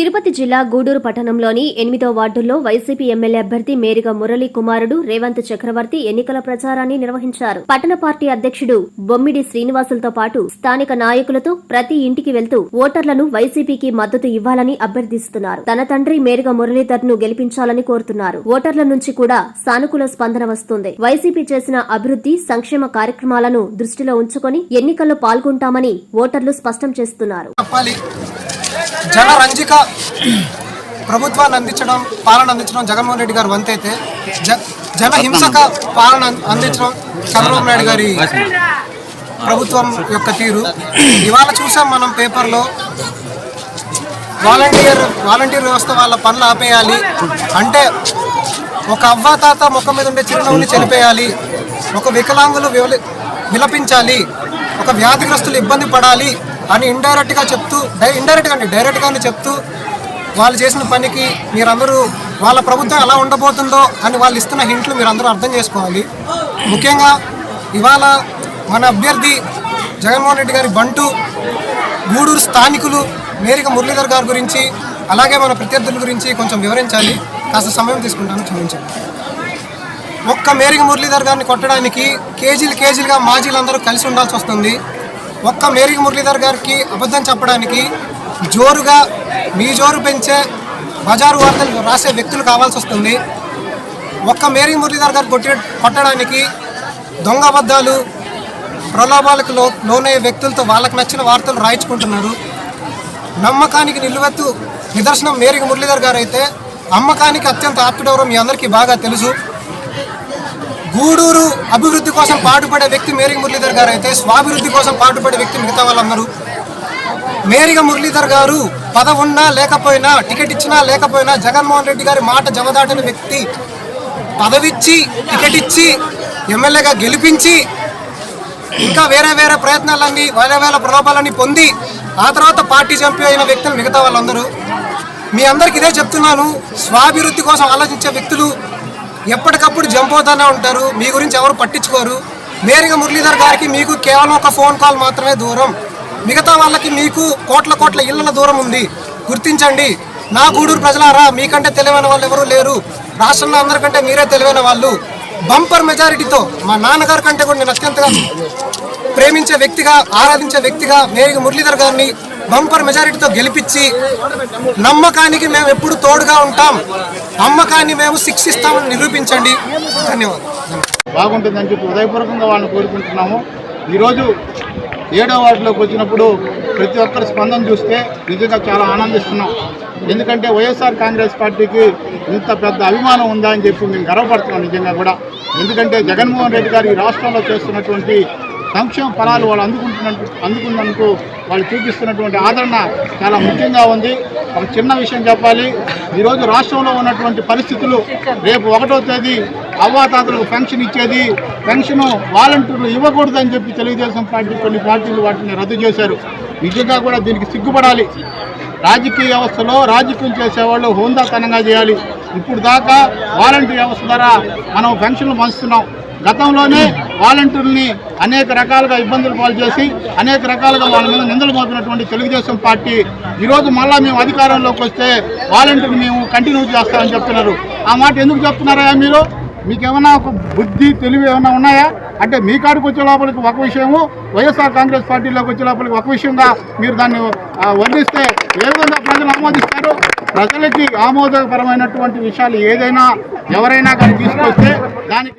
తిరుపతి జిల్లా గూడూరు పట్టణంలోని ఎనిమిదో వార్డుల్లో వైసీపీ ఎమ్మెల్యే అభ్యర్థి మేరిగా మురళీ కుమారుడు రేవంత్ చక్రవర్తి ఎన్నికల ప్రచారాన్ని నిర్వహించారు. పట్టణ పార్టీ అధ్యక్షుడు బొమ్మిడి శ్రీనివాసులతో పాటు స్థానిక నాయకులతో ప్రతి ఇంటికి వెళ్తూ ఓటర్లను వైసీపీకి మద్దతు ఇవ్వాలని అభ్యర్థిస్తున్నారు. తన తండ్రి మేరిగా మురళీధర్ను గెలిపించాలని కోరుతున్నారు. ఓటర్ల నుంచి కూడా సానుకూల స్పందన వస్తుంది. వైసీపీ చేసిన అభివృద్ధి సంక్షేమ కార్యక్రమాలను దృష్టిలో ఉంచుకొని ఎన్నికల్లో పాల్గొంటామని ఓటర్లు స్పష్టం చేస్తున్నారు. జనరంజిక ప్రభుత్వాన్ని అందించడం పాలన అందించడం జగన్మోహన్ రెడ్డి గారు వంతైతే జ జనహింసక పాలన అందించడం చంద్రబాబు నాయుడు గారి ప్రభుత్వం యొక్క తీరు. ఇవాళ చూసాం మనం పేపర్లో వాలంటీర్ వాలంటీర్ వ్యవస్థ వాళ్ళ పనులు ఆపేయాలి అంటే ఒక అవ్వ తాత ముఖం మీద ఉండే చిరునవ్వుని చనిపోయాలి ఒక వికలాంగులు వివలి- విలపించాలి ఒక వ్యాధిగ్రస్తులు ఇబ్బంది పడాలి అని ఇండైరెక్ట్గా చెప్తూ డై ఇండైరెక్ట్గా అండి డైరెక్ట్గానే చెప్తూ వాళ్ళు చేసిన పనికి మీరందరూ వాళ్ళ ప్రభుత్వం ఎలా ఉండబోతుందో అని వాళ్ళు ఇస్తున్న హింట్లు మీరందరూ అర్థం చేసుకోవాలి. ముఖ్యంగా ఇవాళ మన అభ్యర్థి జగన్మోహన్ రెడ్డి గారి బంటు గూడూరు స్థానికులు మేరిక మురళీధర్ గారి గురించి అలాగే మన ప్రత్యర్థుల గురించి కొంచెం వివరించాలి. కాస్త సమయం తీసుకుంటాను క్షమించండి. ఒక్క మేరిక మురళీధర్ గారిని కొట్టడానికి కేజీలు కేజీలుగా మాజీలందరూ కలిసి ఉండాల్సి వస్తుంది. ఒక్క మేరీ మురళీధర్ గారికి అబద్ధం చెప్పడానికి జోరుగా మీ జోరు పెంచే బజారు వార్తలు రాసే వ్యక్తులు కావాల్సి వస్తుంది. ఒక్క మేరీ మురళీధర్ గారు కొట్టి కొట్టడానికి దొంగ అబద్ధాలు ప్రలోభాలకు లో లోనయ్యే వ్యక్తులతో వాళ్ళకి నచ్చిన వార్తలు రాయించుకుంటున్నారు. నమ్మకానికి నిలువెత్తు నిదర్శనం మేరీ మురళీధర్ గారు అయితే అమ్మకానికి అత్యంత ఆప్తుడవరం మీ అందరికీ బాగా తెలుసు. గూడూరు అభివృద్ధి కోసం పాటుపడే వ్యక్తి మేరిగ మురళీధర్ గారు అయితే స్వాభివృద్ధి కోసం పాటుపడే వ్యక్తి మిగతా వాళ్ళందరూ. మేరిగ మురళీధర్ గారు పదవున్నా లేకపోయినా టికెట్ ఇచ్చినా లేకపోయినా జగన్మోహన్ రెడ్డి గారి మాట జవదాటిన వ్యక్తి. పదవిచ్చి టికెట్ ఇచ్చి ఎమ్మెల్యేగా గెలిపించి ఇంకా వేరే వేరే ప్రయత్నాలన్నీ వేరే వేరే ప్రలోభాలన్నీ పొంది ఆ తర్వాత పార్టీ చంపి అయిన వ్యక్తులు మిగతా వాళ్ళందరూ. మీ అందరికి ఇదే చెప్తున్నాను. స్వాభివృద్ధి కోసం ఆలోచించే వ్యక్తులు ఎప్పటికప్పుడు జంప్ అవుతానే ఉంటారు. మీ గురించి ఎవరు పట్టించుకోరు. మేరిగా మురళీధర్ గారికి మీకు కేవలం ఒక ఫోన్ కాల్ మాత్రమే దూరం. మిగతా వాళ్ళకి మీకు కోట్ల కోట్ల ఇళ్ళల దూరం ఉంది. గుర్తించండి. నా గూడూరు ప్రజలారా మీకంటే తెలివైన వాళ్ళు ఎవరూ లేరు. రాష్ట్రంలో అందరికంటే మీరే తెలివైన వాళ్ళు. బంపర్ మెజారిటీతో మా నాన్నగారి కంటే కూడా నేను అత్యంతగా ప్రేమించే వ్యక్తిగా ఆరాధించే వ్యక్తిగా మేరిగా మురళీధర్ గారిని బంపర్ మెజారిటీతో గెలిపించి నమ్మకానికి మేము ఎప్పుడు తోడుగా ఉంటాం. నమ్మకాన్ని మేము శిక్షిస్తామని నిరూపించండి. ధన్యవాదాలు. బాగుంటుందని చెప్పి హృదయపూర్వకంగా వాళ్ళని కోరుకుంటున్నాము. ఈరోజు ఏడో వార్డులోకి వచ్చినప్పుడు ప్రతి ఒక్కరి స్పందన చూస్తే నిజంగా చాలా ఆనందిస్తున్నాం. ఎందుకంటే వైఎస్ఆర్ కాంగ్రెస్ పార్టీకి ఇంత పెద్ద అభిమానం ఉందా అని చెప్పి మేము గర్వపడుతున్నాం నిజంగా కూడా. ఎందుకంటే జగన్మోహన్ రెడ్డి గారు ఈ రాష్ట్రంలో చేస్తున్నటువంటి సంక్షేమ ఫలాలు వాళ్ళు అందుకుంటున్నట్టు అందుకున్నందుకు వాళ్ళు చూపిస్తున్నటువంటి ఆదరణ చాలా ముఖ్యంగా ఉంది. ఒక చిన్న విషయం చెప్పాలి. ఈరోజు రాష్ట్రంలో ఉన్నటువంటి పరిస్థితులు రేపు ఒకటో తేదీ అవ్వాతాతలకు పెన్షన్ ఇచ్చేది. పెన్షన్ వాలంటీర్లు ఇవ్వకూడదని చెప్పి తెలుగుదేశం పార్టీ కొన్ని పార్టీలు వాటిని రద్దు చేశారు. నిజంగా కూడా దీనికి సిగ్గుపడాలి. రాజకీయ వ్యవస్థలో రాజకీయం చేసేవాళ్ళు హోందాతనంగా చేయాలి. ఇప్పుడు దాకా వాలంటీర్ వ్యవస్థ ద్వారా మనం పెన్షన్లు పంచుతున్నాం. గతంలోనే వాలంటీర్ని అనేక రకాలుగా ఇబ్బందులు పాలు చేసి అనేక రకాలుగా వాళ్ళ మీద నిందలు మోపినటువంటి తెలుగుదేశం పార్టీ ఈరోజు మళ్ళా మేము అధికారంలోకి వస్తే వాలంటీర్ని మేము కంటిన్యూ చేస్తామని చెప్తున్నారు. ఆ మాట ఎందుకు చెప్తున్నారా మీరు? మీకేమైనా ఒక బుద్ధి తెలివి ఏమైనా ఉన్నాయా? అంటే మీ కాడికి వచ్చే లోపలికి ఒక విషయము వైఎస్ఆర్ కాంగ్రెస్ పార్టీలోకి వచ్చే లోపలికి ఒక విషయంగా మీరు దాన్ని వర్ణిస్తే ఏ విధంగా ప్రజలు ఆమోదిస్తారు? ప్రజలకి ఆమోదకరమైనటువంటి విషయాలు ఏదైనా ఎవరైనా కానీ తీసుకొస్తే దానికి